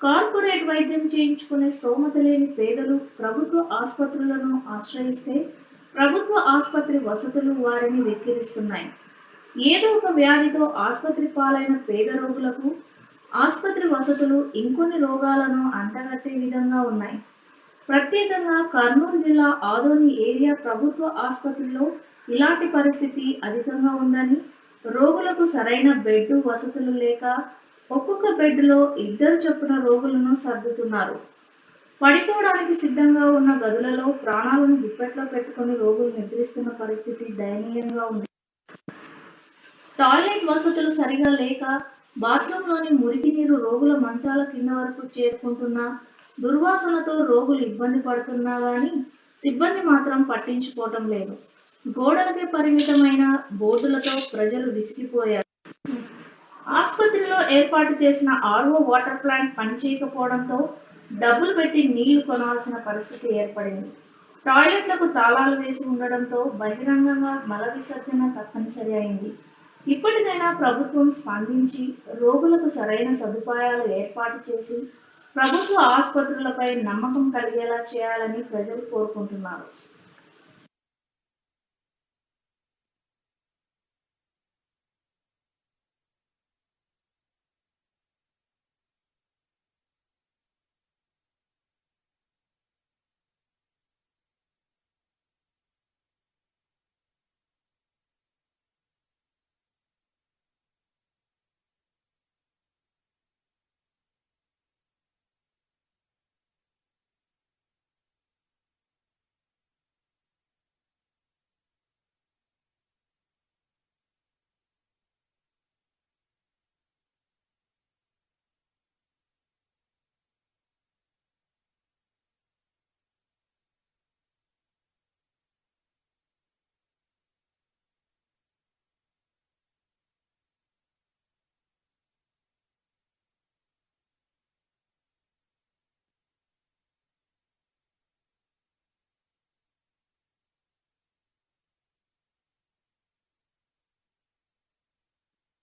Corporate వైద్యం చేయించుకునే స్తోమత లేని పేదలు ప్రభుత్వ ఆసుపత్రులను ఆశ్రయిస్తే ప్రభుత్వ ఆసుపత్రి వసతులు వారిని వెక్కిరిస్తున్నాయి. ఏదో ఒక వ్యాధితో ఆసుపత్రి పాలైన పేద రోగులకు ఆసుపత్రి వసతులు ఇంకొన్ని రోగాలను అంటగట్టే విధంగా ఉన్నాయి. ప్రత్యేకంగా కర్నూలు జిల్లా ఆదోని ఏరియా ప్రభుత్వ ఆసుపత్రిలో ఇలాంటి పరిస్థితి అధికంగా ఉందని రోగులకు సరైన బెడ్ వసతులు లేక ఒక్కొక్క బెడ్లో ఇద్దరు చొప్పున రోగులను సర్దుతున్నారు. పడిపోవడానికి సిద్ధంగా ఉన్న గదులలో ప్రాణాలను గుప్పెట్లో పెట్టుకుని రోగులు నిద్రిస్తున్న పరిస్థితి దయనీయంగా ఉంది. టాయిలెట్ వసతులు సరిగా లేక బాత్రూంలోని మురికి నీరు రోగుల మంచాల కింద వరకు చేరుకుంటున్నా దుర్వాసనతో రోగులు ఇబ్బంది పడుతున్నా కానీ సిబ్బంది మాత్రం పట్టించుకోవటం లేదు. గోడలకే పరిమితమైన బోర్డులతో ప్రజలు విసిగిపోయారు. ఆసుపత్రి ఏర్పాటు చేసిన ఆర్ఓ వాటర్ ప్లాంట్ పనిచేయకపోవడంతో డబ్బులు పెట్టి నీళ్ళు కొనాల్సిన పరిస్థితి ఏర్పడింది. టాయిలెట్లకు తాళాలు వేసి ఉండడంతో బహిరంగంగా మల విసర్జన తప్పనిసరి అయింది. ఇప్పటికైనా ప్రభుత్వం స్పందించి రోగులకు సరైన సదుపాయాలు ఏర్పాటు చేసి ప్రభుత్వ ఆసుపత్రులపై నమ్మకం కలిగేలా చేయాలని ప్రజలు కోరుకుంటున్నారు.